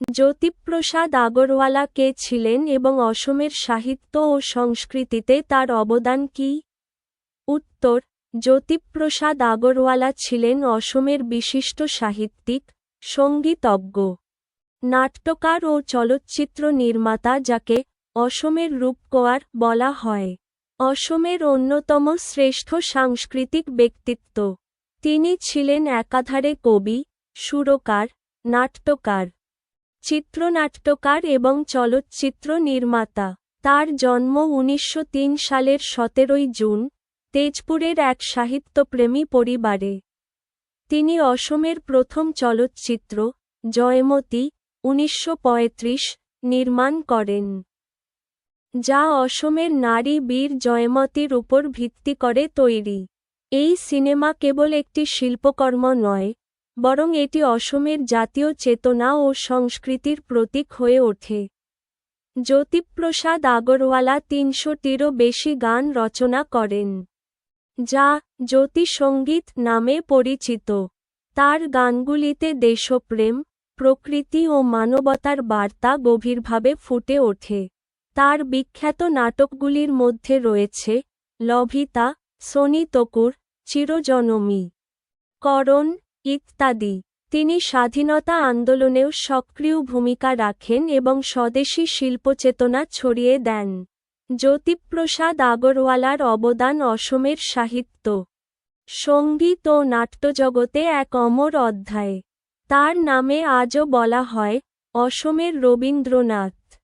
জ্যোতিপ্রসাদ আগরওয়ালা কে ছিলেন এবং অসমের সাহিত্য ও সংস্কৃতিতে তার অবদান কি? উত্তর, জ্যোতিপ্রসাদ আগরওয়ালা ছিলেন অসমের বিশিষ্ট সাহিত্যিক, সঙ্গীতজ্ঞ, নাট্যকার ও চলচ্চিত্র নির্মাতা যাকে অসমের রূপকোয়ার বলা হয়। অসমের অন্যতম শ্রেষ্ঠ সাংস্কৃতিক ব্যক্তিত্ব। তিনি ছিলেন একাধারে কবি, সুরকার, নাট্যকার। চিত্রনাট্যকার এবং চলচ্চিত্র নির্মাতা। তার জন্ম উনিশশো তিন সালের সতেরোই জুন, তেজপুরের এক সাহিত্যপ্রেমী পরিবারে। তিনি অসমের প্রথম চলচ্চিত্র, জয়মতী, উনিশশো পঁয়ত্রিশ, নির্মাণ করেন। যা অসমের নারী বীর জয়মতীর উপর ভিত্তি করে তৈরি। এই সিনেমা কেবল একটি শিল্পকর্ম নয় বরং এটি অসমের জাতীয় চেতনা ও সংস্কৃতির প্রতীক হয়ে ওঠে। জ্যোতিপ্রসাদ আগরওয়ালা তিনশোটিরও বেশি গান রচনা করেন, যা জ্যোতিসঙ্গীত নামে পরিচিত। তার গানগুলিতে দেশপ্রেম, প্রকৃতি ও মানবতার বার্তা গভীরভাবে ফুটে ওঠে। তার বিখ্যাত নাটকগুলির মধ্যে রয়েছে, লভিতা, সোনি তকুর, চিরজনমী, করণ ইত্যাদি। তিনি স্বাধীনতা আন্দোলনেও সক্রিয় ভূমিকা রাখেন এবং স্বদেশী শিল্পচেতনা ছড়িয়ে দেন। জ্যোতিপ্রসাদ আগরওয়ালার অবদান অসমের সাহিত্য, সংগীত ও নাট্যজগতে এক অমর অধ্যায়। তার নামে আজও বলা হয়, অসমের রবীন্দ্রনাথ।